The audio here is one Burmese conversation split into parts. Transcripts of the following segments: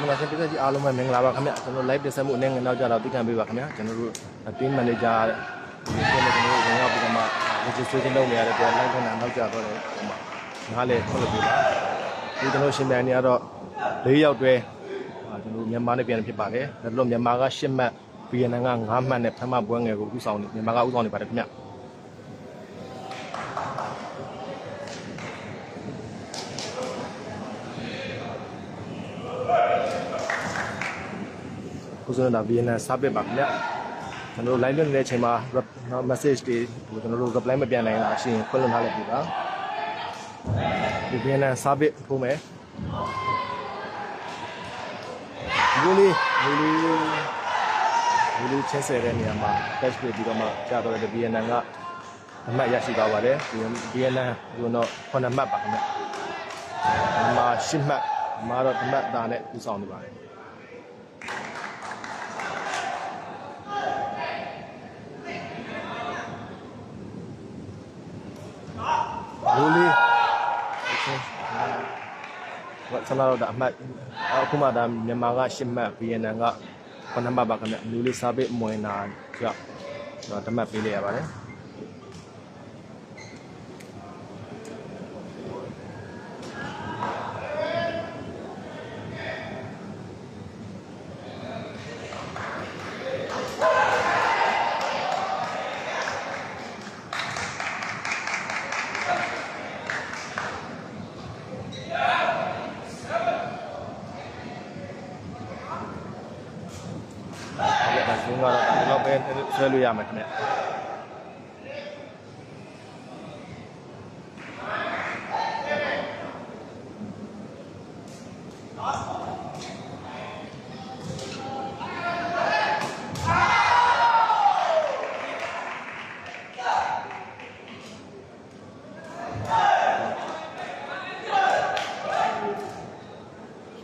ခင်ဗျာရှင်ပြည့်စုံအားလုံးပဲမင်္ဂလာပါခင်ဗျာကျွန်တော် live တင်ဆက်မှုအနေနဲ့နောက်ကြတော့သိခံပေးပါခင်ဗျာကျွန်တော်တို့ team manager ဒီကျွန်တော်တို့ဝင်ရောက်ပြီးတော့မှ registration လုပ်နေရတဲ့အတွက် live ခဏနောက်ကြတော့တယ်ဟိုမှာနားလေဖွင့်လို့ပြပါဒီကျွန်တော်ရှင်မြန်နေရတော့၄ယောက်တွဲကျွန်တော်မြန်မာနဲ့ပြန်ဖြစ်ပါတယ်ဒါလို့မြန်မာက၈မှတ် VNN က9မှတ်နဲ့ဖမ်းမပွဲငယ်ကိုဥဆောင်နေမြန်မာကဥဆောင်နေပါတယ်ခင်ဗျာ ကိုစရတာ VNN စပစ်ပါခင်ဗျကျွန်တော်တို့ live လွှင့်နေတဲ့အချိန်မှာ rep- နော် message တွေကျွန်တော်တို့ reply မပြန်နိုင်တာရှိရင်ခွင့်လွှတ်ထားလိုက်ပြီပါဒီ VNN စပစ်ထိုးမယ်ဒီလိုလေးဒီလိုလေးဒီလိုချင်းဆယ်တဲ့နေရာမှာ test ပြပြီးတော့မှကြာတော့တဲ့ VNN ကအမှတ်ရရှိသွားပါတယ်ဒီ VNN ဒီတော့9မှတ်ပါခင်ဗျဒီမှာ10မှတ်ဒီမှာတော့ဓမတ်သားနဲ့ပူဆောင်နေပါတယ် လူလေးဘာဆလာတော့ဒါအမှတ်အခုမှဒါမြန်မာက10မှတ် VNN က9မှတ်ပါခင်ဗျလူလေးစားပိတ်မွေနာကြောက်တော့တမတ်ပေးလိုက်ရပါတယ်ဟုတ်ကဲ့ဒါဇုံကတော့ဒါတော့ပဲဆွဲလို့ ရမယ်ခင်ဗျ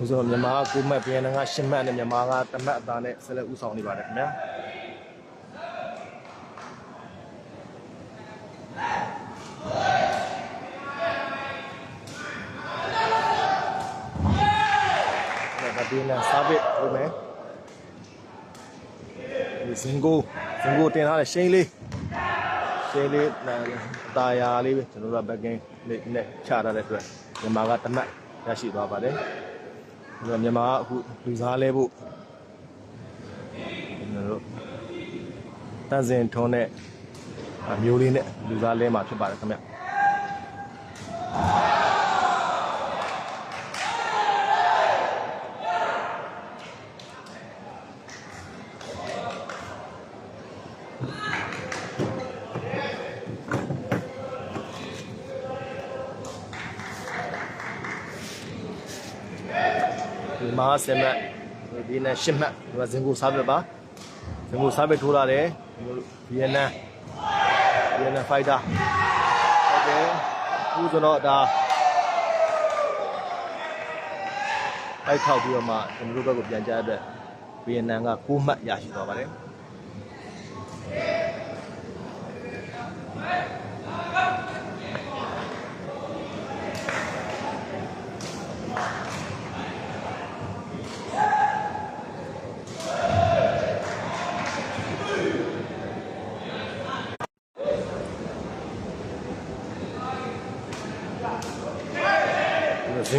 ဆိုတော့မြန်မာက9မှတ် VNN က10မှတ်နဲ့မြန်မာကတမတ်အသားနဲ့ဆက်လက်ဥဆောင်နေပါတယ်ခင်ဗျာ ဒါဒီနဲ့စားပစ်ဟုတ်မယ်ဒီစင်ကိုစင်ကိုတင်ထားတဲ့ရှိန်လေးရှိန်လေးနာတာယာလေးပဲကျွန်တော်တို့ကဘက်ကင်းလေးနဲ့ချထားတဲ့အတွက်မြန်မာကတမတ်ရရှိသွားပါတယ်ဒီတော့မြန်မာကအခုလူစားလဲဖို့ကျွန်တော်တို့တန့်စင်ထုံးတဲ့အာမျိုးလေးနဲ့လူစားလဲမှာဖြစ်ပါတယ်ခင်ဗျ ဒီမှာဆယ်မှတ်ဒီနဲ့ရှစ်မှတ်ဒီမှာဇင်ကိုစားပြပါဇင်ကိုစားပြထိုးလာတယ်ဗီယက်နမ်ဗီယက်နမ်ဖိုက်တာဟုတ်ကဲ့အခုဆိုတော့ဒါတိုက်ထောက်ပြီးတော့မှကျွန်တော်တို့ဘက်ကိုပြန်ကြတဲ့အတွက်ဗီယက်နမ်က6မှတ်ရရှိသွားပါတယ်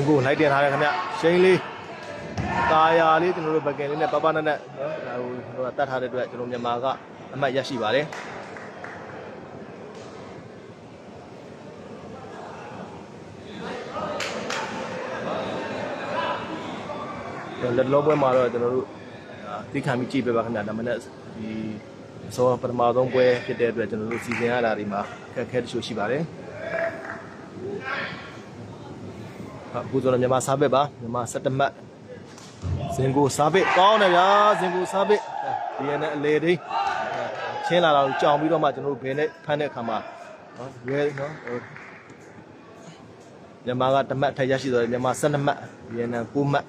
ကိုလိုက်တင်ထားတယ်ခင်ဗျရှိန်လေးတာယာလေးကျွန်တော်တို့ဘက်ကင်လေးနဲ့ပပနက်နဲ့နော်ဟိုကျွန်တော်ကတတ်ထားတဲ့အတွက်ကျွန်တော်မြန်မာကအမှတ်ရရှိပါတယ်လက်လောပွဲမှာတော့ကျွန်တော်တို့သိခံပြီးကြည့်ပေးပါခင်ဗျဒါမှလည်းဒီအစောပထမဆုံးပွဲဖြစ်တဲ့အတွက်ကျွန်တော်တို့စီစဉ်ရတာဒီမှာခက်ခဲတချို့ရှိပါတယ် အခုဆိုတော့မြန်မာစားပစ်ပါမြန်မာ17မှတ်ဇင်ကိုစားပစ်ကောင်းတယ်ဗျာဇင်ကိုစားပစ်ဒီနဲ့အလေတိန်ချင်းလာတော့ကြောင်ပြီးတော့မှကျွန်တော်တို့ဘယ်နဲ့ဖမ်းတဲ့အခါမှာနော်ရဲနော်မြန်မာကတမတ်ထက်ရရှိတော့မြန်မာ12မှတ်ဒီနဲ့9မှတ်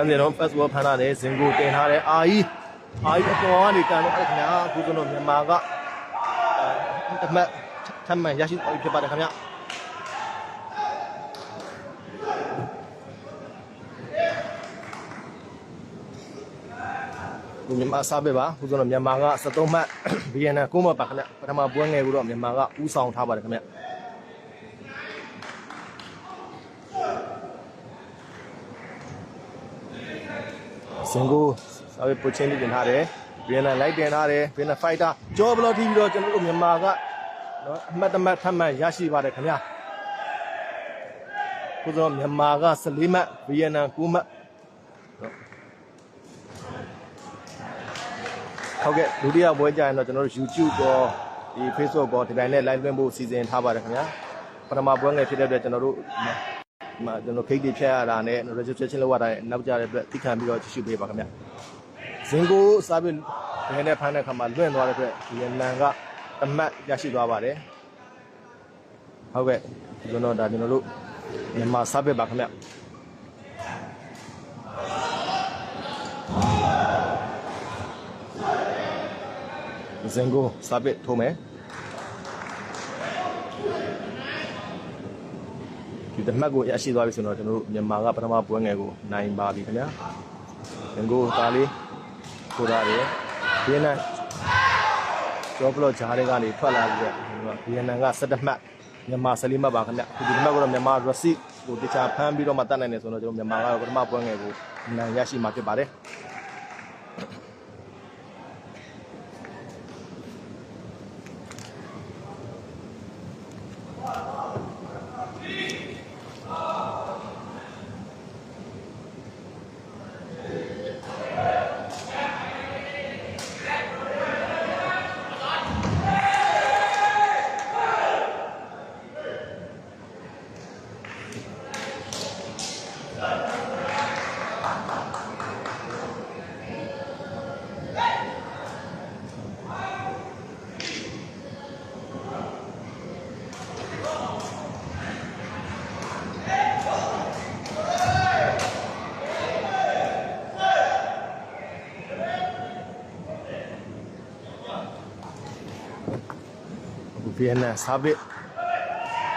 နော်တန်းစင်တော့ first wall ဖမ်းထားတယ်ဇင်ကိုတင်ထားတယ်အာကြီးအာကြီးအပေါ်ကနေကန်တော့အဲ့ခင်ဗျာအခုကျွန်တော်မြန်မာကအဲတမတ်ထမ်းမှန်ရရှိသွားပြီဖြစ်ပါတယ်ခင်ဗျာဒီမြန်မာစားပဲပါခုဆိုတော့မြန်မာက73မှတ် BNN ကိုမပါခင်ဗျပထမပွဲငယ်ကိုတော့မြန်မာကဥဆောင်ထားပါတယ်ခင်ဗျ စင်ကိုစာပေပိုချင်းလေးတင်ထားတယ်ဗီယက်နမ်လိုက်တင်ထားတယ်ဗီယက်နမ်ဖိုက်တာကြောဘလော့တီးပြီးတော့ကျွန်တော်တို့မြန်မာကနော်အမှတ်တမဲ့ထပ်မှန်ရရှိပါတယ်ခင်ဗျာခုဆိုမြန်မာက14မှတ်ဗီယက်နမ်9မှတ်ဟုတ်ကဲ့ဒုတိယပွဲကြရင်တော့ကျွန်တော်တို့ YouTube ပေါ်ဒီ Facebook ပေါ်ဒီတိုင်းနဲ့ live လွှင့်ဖို့စီစဉ်ထားပါတယ်ခင်ဗျာပထမပွဲငယ်ဖြစ်တဲ့အတွက်ကျွန်တော်တို့ဒီ မှာကျွန်တော်ခိတ်တွေဖြတ်ရတာနဲ့ registration လုပ်ရတာနဲ့နောက်ကြတဲ့အတွက်သိခံပြီးတော့ကြည့်ရှုပေးပါခင်ဗျဇင်ကိုစားပြီးဘယ်နဲ့ဖမ်းတဲ့ခါမှာလွင့်သွားတဲ့အတွက်ဒီလန်ကအမတ်ရရှိသွားပါတယ်ဟုတ်ကဲ့ကျွန်တော်ဒါကျွန်တော်တို့မြန်မာစားပဲပါခင်ဗျဇင်ကိုစားပဲထိုးမယ် ဒီတမတ်ကိုရရှိသွားပြီဆိုတော့ကျွန်တော်တို့မြန်မာကပထမပွဲငယ်ကိုနိုင်ပါပြီခင်ဗျာငကိုသားလေးကိုသားတယ်ဗီယက်နမ်ကျော်ပလော့ဂျားတွေကနေထွက်လာပြီးတော့ဗီယက်နမ်က17မှတ်မြန်မာ14မှတ်ပါခင်ဗျအခုဒီတမတ်ကတော့မြန်မာ receipt ကိုတခြားဖမ်းပြီးတော့မှတတ်နိုင်တယ်ဆိုတော့ကျွန်တော်မြန်မာကတော့ပထမပွဲငယ်ကိုနိုင်ရရှိမှာဖြစ်ပါတယ် ဗီယက်နမ်စားပစ်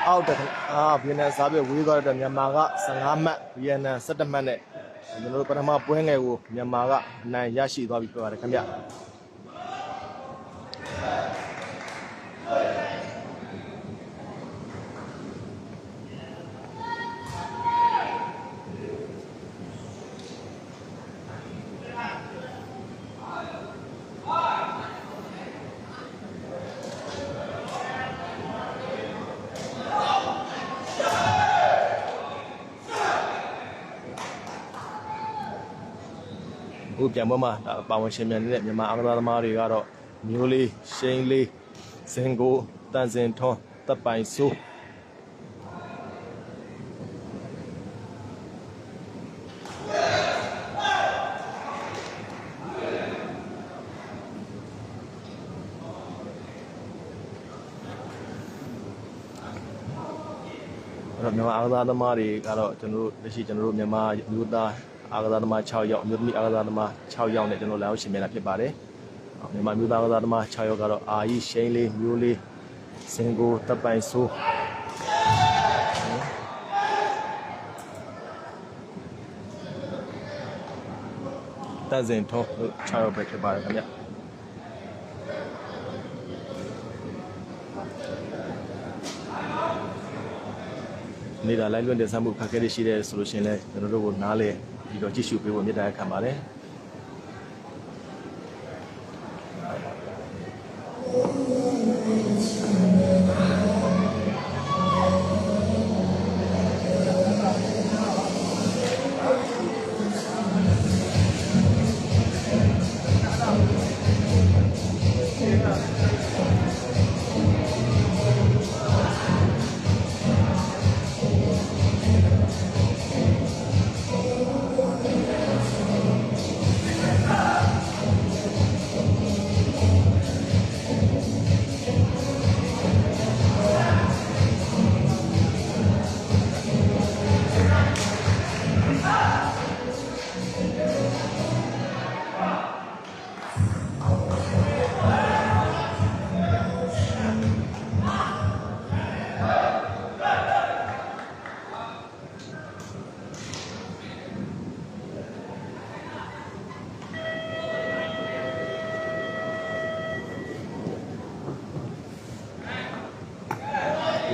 အောက်တက်အာဗီယက်နမ်စားပစ်ဝေးသွားတဲ့အတွက်မြန်မာက15မှတ်ဗီယက်နမ်17မှတ်နဲ့ကျွန်တော်တို့ပထမပွဲငယ်ကိုမြန်မာကအနိုင်ရရှိသွားပြီဖြစ်ပါတယ်ခင်ဗျ ပြန်ပွဲမှာဒါပါဝင်ရှင်မြန်နေတဲ့မြန်မာအားကစားသမားတွေကတော့မျိုးလေးရှိန်လေးဇင်ကိုတန်စင်ထွန်းတပ်ပိုင်စိုးအဲ့တော့မြန်မာအားကစားသမားတွေကတော့ကျွန်တော်တို့လက်ရှိကျွန်တော်တို့မြန်မာမျိုးသား အားကစားသမား6ယောက်အမျိုးသမီးအားကစားသမား6ယောက်နဲ့ကျွန်တော်လာရောက်ရှင်မြန်တာဖြစ်ပါတယ်။အော်မြန်မာမျိုးသားအားကစားသမား6ယောက်ကတော့အာကြီးရှိန်လေးမျိုးလေးစင်ကိုတပ်ပိုင်ဆိုးတန်စင်ထုံးတို့6ယောက်ပဲဖြစ်ပါတယ်ခင်ဗျ။နေတာလိုက်လွင့်တင်ဆက်မှုခက်ခဲတွေရှိတဲ့ဆိုလို့ရှိရင်လည်းကျွန်တော်တို့ကိုနားလေ ပြီးတော့ကြည့်ရှုပေးဖို့မြတ်တာခံပါတယ်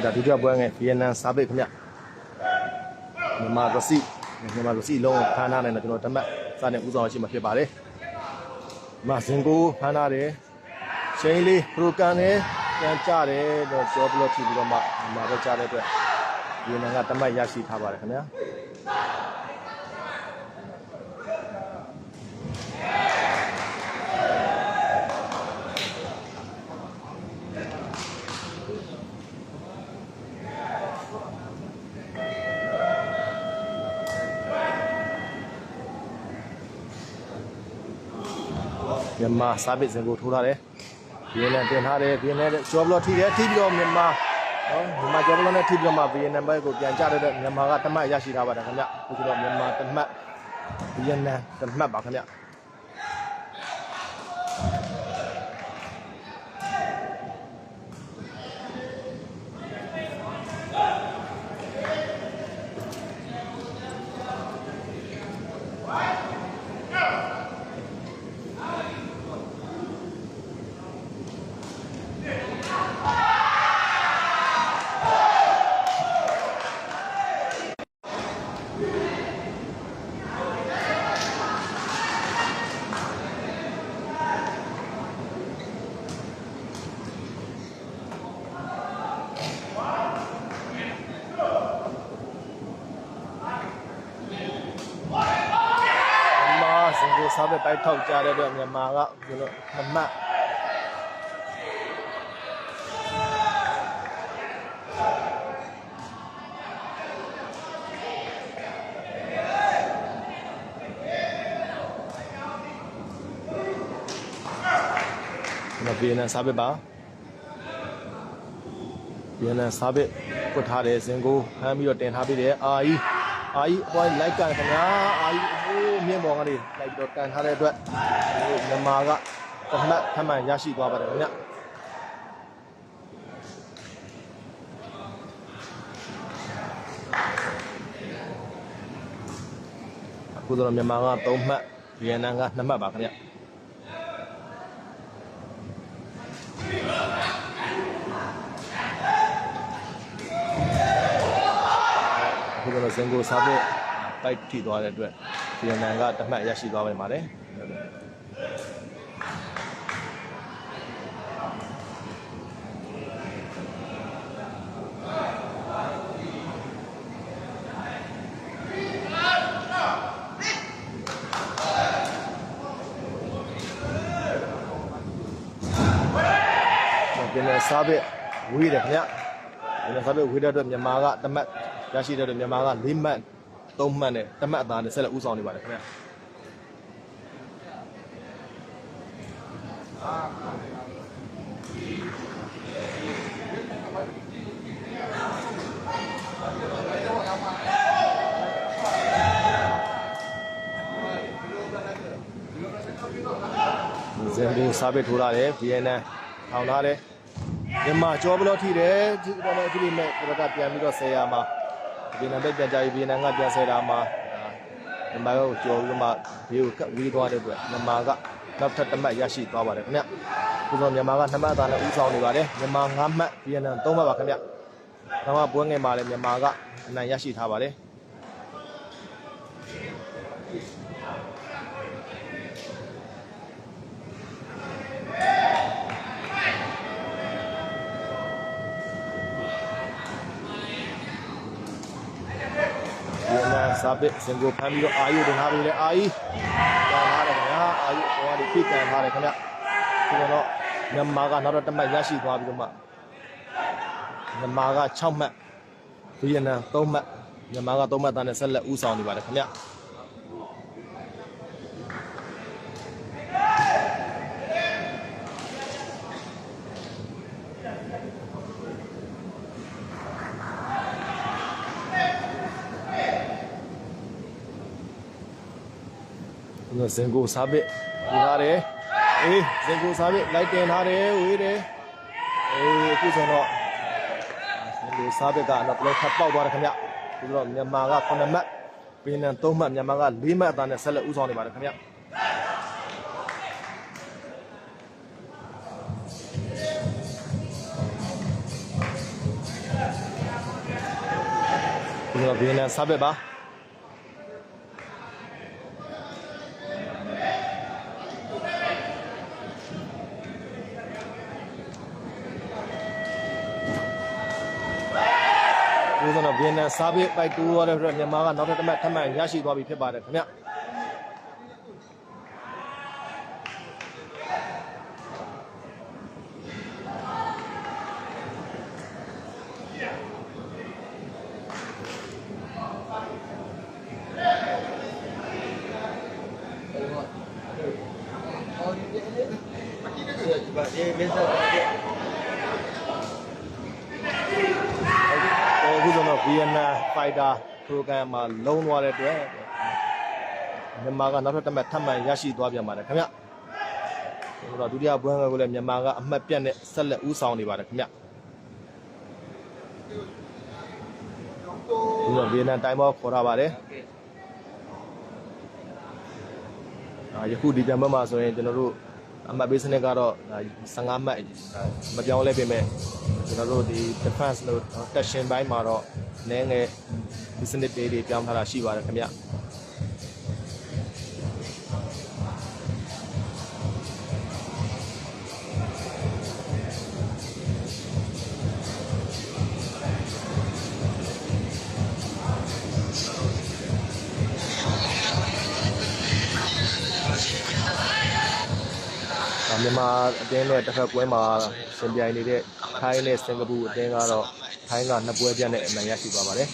ဒါဒုတိယပွဲငယ်ဗီယက်နမ်စာပေခင်ဗျမြန်မာရစီမြန်မာရစီလုံးခန်းနာနဲ့ကျွန်တော်တမတ်စတဲ့ဦးဆောင်ရှိမှာဖြစ်ပါတယ်မစင်ကိုဖမ်းထားတယ်ချိန်လေးပရိုကန်နဲ့ပြန်ကြတယ်တော့ကြောဘလော့ထီပြီးတော့မှမြန်မာပဲကြားတဲ့အတွက်ဗီယက်နမ်ကတမတ်ရရှိထားပါတယ်ခင်ဗျာ မြန်မာစာပစ်စင်ကိုထိုးထားတယ်ဗီယက်နမ်တင်ထားတယ်ဗီယက်နမ်ကျော်ဘလော့ထိတယ်ထိပြီးတော့မြန်မာနော်မြန်မာကျော်ဘလော့နဲ့ထိပြီးတော့မှဗီယက်နမ်ဘက်ကိုပြန်ကြတဲ့အတွက်မြန်မာကတမတ်ရရှိထားပါတယ်ခင်ဗျအခုဆိုတော့မြန်မာတမတ်ဗီယက်နမ်တမတ်ပါခင်ဗျ မြန်မာစင်ကိုစားပဲ တိုက်ထောက်ကြတဲ့အတွက်မြန်မာကဒီလိုမမှတ်မပြေနစားပဲပါပြေနစားပဲပုတ်ထားတယ်စင်ကိုဖမ်းပြီးတော့တင်ထားပြီးတယ်အာကြီးအာကြီးအပွားလိုက်ကန်ခင်ဗျာအာကြီးဟိုး မြင့်ပေါ်ကနေလိုက်ပြီးတော့ကန်ထားတဲ့အတွက်ဟိုမြန်မာကတမတ်ထမှန်ရရှိသွားပါတယ်ခင်ဗျာအခုတော့မြန်မာက3မှတ်ဗီယက်နမ်က2မှတ်ပါခင်ဗျာအခုတော့ဇင်ကိုစားဖို့တိုက်ထိသွားတဲ့အတွက် ဗီယက်နမ်ကတမှတ်ရရှိသွားပါပါတယ်ပြန်လဲစားဖို့ဝေးတယ်ခင်ဗျပြန်လဲစားဖို့ဝေးတဲ့အတွက်မြန်မာကတမှတ်ရရှိတဲ့အတွက်မြန်မာက၄မှတ် ၃မှတ်နဲ့တမှတ်အသားနဲ့ဆက်လက်ဦးဆောင်နေပါတယ်ခင်ဗျဇင်ဘူစားပဲထိုးရတယ်ဗီယက်နမ်ထောင်ထားတယ်မြန်မာကြောဘလော့ထိတယ်ဒီတော့လည်းဒီမဲ့ဘက်ကပြန်ပြီးတော့ဆယ်ရမှာ ဗီယက်နမ်ဘက်ပြန်ကြပြီးဗီယက်နမ်ကပြန်ဆယ်တာမှာမြန်မာကိုကြောပြီးတော့မှဘေးကိုကတ်ဝေးသွားတဲ့အတွက်မြန်မာကနောက်ထပ်တစ်မှတ်ရရှိသွားပါတယ်ခင်ဗျအခုတော့မြန်မာက2မှတ်သားနဲ့ဦးဆောင်နေပါတယ်မြန်မာ9မှတ်ဗီယက်နမ်3မှတ်ပါခင်ဗျနောက်မှပွဲငယ်မှာလည်းမြန်မာကအနိုင်ရရှိထားပါတယ် ဒီမှာ စာပစ်စင်ကိုဖမ်းပြီးတော့အာယူတင်ထားပြီးလဲအာယူကန်ထားတယ်ခင်ဗျာအာယူဟိုကနေဖိကန်ထားတယ်ခင်ဗျဒီတော့မြန်မာကနောက်တော့တစ်မှတ်ရရှိသွားပြီးတော့မှမြန်မာက6မှတ်ဗီယက်နမ်3မှတ်မြန်မာက3မှတ်သားနဲ့ဆက်လက်ဦးဆောင်နေပါတယ်ခင်ဗျ ဒီတော့စင်ကိုစာပစ်ပြထားတယ်အေးစင်ကိုစာပစ်လိုက်တင်ထားတယ်ဝေးတယ်အေးအခုဆိုတော့စင်ကိုစာပစ်ကတော့ဘလော့ထပ်ပေါက်သွားတယ်ခင်ဗျဒီတော့မြန်မာက9မှတ်ဗီယက်နမ်3မှတ်မြန်မာက4မှတ်အသာနဲ့ဆက်လက်ဦးဆောင်နေပါတယ်ခင်ဗျဒီတော့ဗီယက်နမ်စားဘက်ပါ ဒီတော့ဗီယက်နမ်စားဘက်ပိုက်တူရတဲ့အတွက်မြန်မာကနောက်ထပ်တစ်မှတ်ထပ်မံရရှိသွားပြီဖြစ်ပါတယ်ခင်ဗျအခုဆိုတော့ VNN Fighter Program မှာလုံးသွားတဲ့အတွက်မြန်မာကနောက်ထပ်တစ်မှတ်ထပ်မံရရှိသွားပြန်ပါတယ်ခင်ဗျဆိုတော့ဒုတိယပွဲငယ်ကိုလည်းမြန်မာကအမှတ်ပြတ်နဲ့ဆက်လက်ဦးဆောင်နေပါတယ်ခင်ဗျဒီတော့ VNN တိုင်းဘောခေါ်ရပါတယ်အာယခုဒီပြန်ဘက်မှာဆိုရင်ကျွန်တော်တို့အမှတ်ပေးစနစ်ကတော့15မှတ်မပြောင်းလဲပြင်မဲ့ကျွန်တော်တို့ဒီ defense လို့ testing ဘိုင်းမှာတော့ နည်းငယ်ဒီစနစ်တွေတွေပြောင်းထားတာရှိပါတယ်ခင်ဗျဒါမြန်မာအတင်းနဲ့တစ်ခါပွဲမှာရှင်ပြိုင်နေတဲ့ထိုင်းနဲ့စင်ကာပူအတင်းကတော့ ထိုင်းကနှစ်ပွဲပြတ်နဲ့အနိုင်ရရှိသွားပါတယ်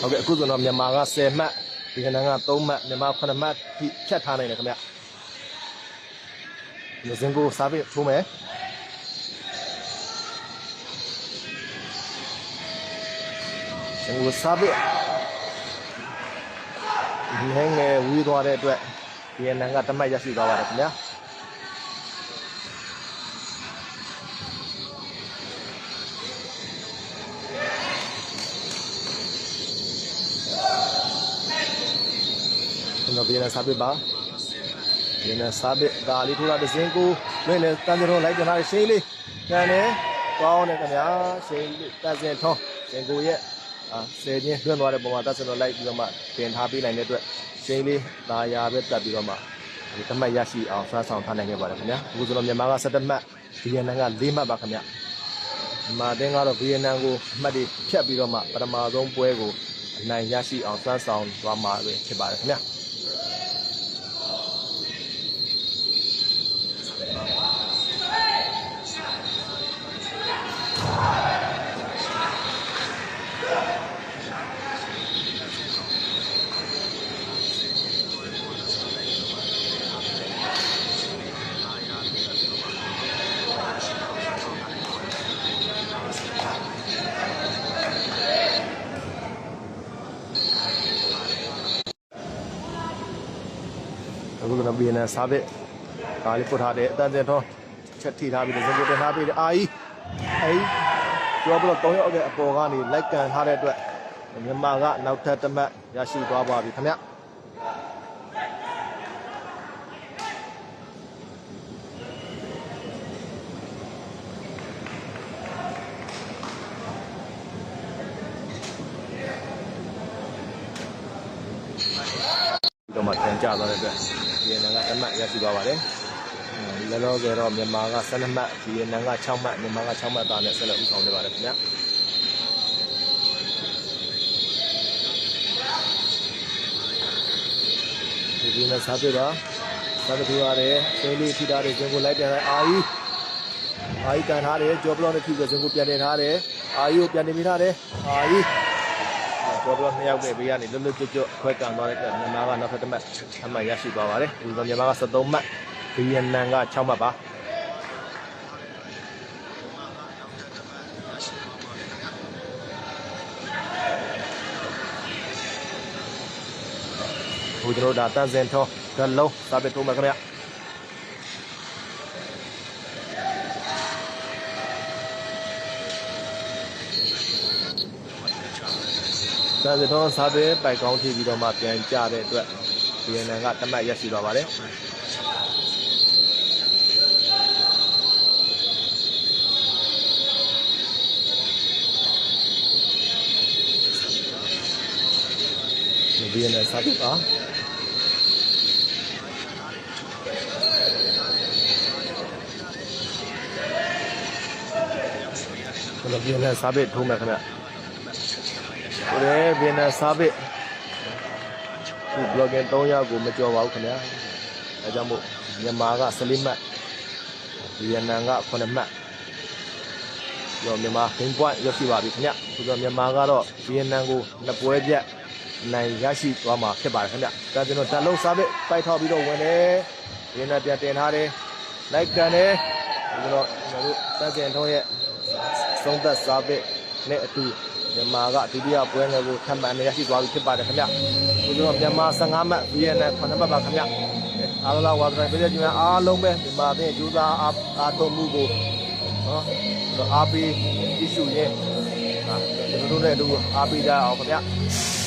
ဟုတ်ကဲ့အခုဆိုတော့မြန်မာက10မှတ်ဒီကနေ့က3မှတ်မြန်မာ9မှတ်ထိဖြတ်ထားနိုင်တယ်ခင်ဗျဒီစင်ကိုစားပြီးထိုးမယ်စင်ကိုစားပြီးဒီဟင်းငယ်ဝီးသွားတဲ့အတွက်ဒီကနေ့ကတမတ်ရရှိသွားပါတယ်ခင်ဗျာ န်တော်ပြည်နယ်စားပစ်ပါပြည်နယ်စားပစ်ဒါလေးထိုးတာတစ်စင်းကိုလွင့်နေတန်ကြတော့လိုက်ကြတာရှိလေးကန်နေကောင်းတယ်ခင်ဗျာရှိလေးတန်စင်ထုံးစင်ကိုရဲ့အာဆယ်ချင်းလွင့်သွားတဲ့ပုံမှာတတ်စင်တော့လိုက်ပြီးတော့မှတင်ထားပေးနိုင်တဲ့အတွက်ရှိလေးဒါယာပဲတက်ပြီးတော့မှဒီတမတ်ရရှိအောင်ဆွမ်းဆောင်ထားနိုင်ခဲ့ပါတယ်ခင်ဗျာအခုဆိုတော့မြန်မာက17မှတ်ဗီယက်နမ်က4မှတ်ပါခင်ဗျာမြန်မာတင်းကတော့ဗီယက်နမ်ကိုအမှတ်တွေဖြတ်ပြီးတော့မှပထမဆုံးပွဲကိုအနိုင်ရရှိအောင်ဆွမ်းဆောင်သွားမှာပဲဖြစ်ပါတယ်ခင်ဗျာ အခုကတော့ပြည်နယ်စားဘက်ကားလေးပုတ်ထားတယ်အတန်စင်တော့ချက်ထိထားပြီးတော့စင်ကိုတင်ထားပြီးတယ်အာကြီးအဲကျော်ပြီးတော့၃ရောက်တဲ့အပေါ်ကနေလိုက်ကန်ထားတဲ့အတွက်မြန်မာကနောက်ထပ်တစ်မှတ်ရရှိသွားပါပြီခင်ဗျဒီတော့မှတန်ကြသွားတဲ့အတွက် ပြည်နယ်ကတစ်မှတ်ရရှိသွားပါတယ်လောလောဆယ်တော့မြန်မာက12မှတ်ပြည်နယ်က6မှတ်မြန်မာက6မှတ်သားနဲ့ဆက်လက်ဥဆောင်နေပါတယ်ခင်ဗျဒီကဒီနဲ့စားပြပါစားပြရတယ်ဆင်းလေးထိထားတယ်ဇင်ကိုလိုက်ပြန်လိုက်အာကြီးအာကြီးကန်ထားတယ်ကြောဘလော့နဲ့ထိပြီးဇင်ကိုပြန်တင်ထားတယ်အာကြီးကိုပြန်တင်မိထားတယ်အာကြီး ကြောဘလော့နှစ်ယောက်ပဲဘေးကနေလွတ်လွတ်ကျွတ်ကျွတ်ခွဲကန်သွားတဲ့အတွက်မြန်မာကနောက်ထပ်တစ်မှတ်အမှတ်ရရှိသွားပါတယ်ဒီလိုမြန်မာက73မှတ်ဗီယက်နမ်က6မှတ်ပါဟိုကျွန်တော်တို့ဒါတန်စင်ထောဓလုံးစားပြထိုးမှာခင်ဗျာ စာစတော်စားပဲပိုက်ကောင်းထိပြီးတော့မှပြန်ကြတဲ့အတွက် BNN ကတမတ်ရက်ရှိသွားပါတယ်ဒီ BNN စားပြီပါကျွန်တော် BNN စားပြီထိုးမယ်ခင်ဗျ ကိုယ်ဗီယက်နမ်စားပစ်ဒီ blogger 3ယောက်ကိုမကြော်ပါဘူးခင်ဗျာအဲကြောင့်မို့မြန်မာက14မှတ်ဗီယက်နမ်က9မှတ်ရောမြန်မာ gain point ရောက်ရှိပါပြီခင်ဗျဆိုတော့မြန်မာကတော့ဗီယက်နမ်ကိုနှစ်ပွဲပြတ်နိုင်ရရှိသွားမှာဖြစ်ပါတယ်ခင်ဗျဒါကျွန်တော်ဓာတ်လုံးစားပစ်ပိုက်ထောက်ပြီးတော့ဝင်တယ်ဗီယက်နမ်ပြန်တင်ထားတယ်လိုက်ကန်တယ်ကျွန်တော်ကျွန်တော်တို့တန်စင်ထုံးရဲ့သုံးသက်စားပစ်နဲ့အတူ မြန်မာကဒုတိယပွဲငယ်ကိုထပ်မံရရှိသွားပြီဖြစ်ပါတယ်ခင်ဗျ။ဒီလိုမြန်မာ15မှတ် VNN 9မှတ်ပါခင်ဗျ။အားလုံးဝါဒတိုင်းပြည်သူများအားလုံးပဲမြန်မာပြည်ကျူးသားအားအားထုတ်မှုကိုနော်အားပေးကြည့်ရှုရင်းဟာကျွန်တော်တို့လည်းအတူအားပေးကြအောင်ခင်ဗျ။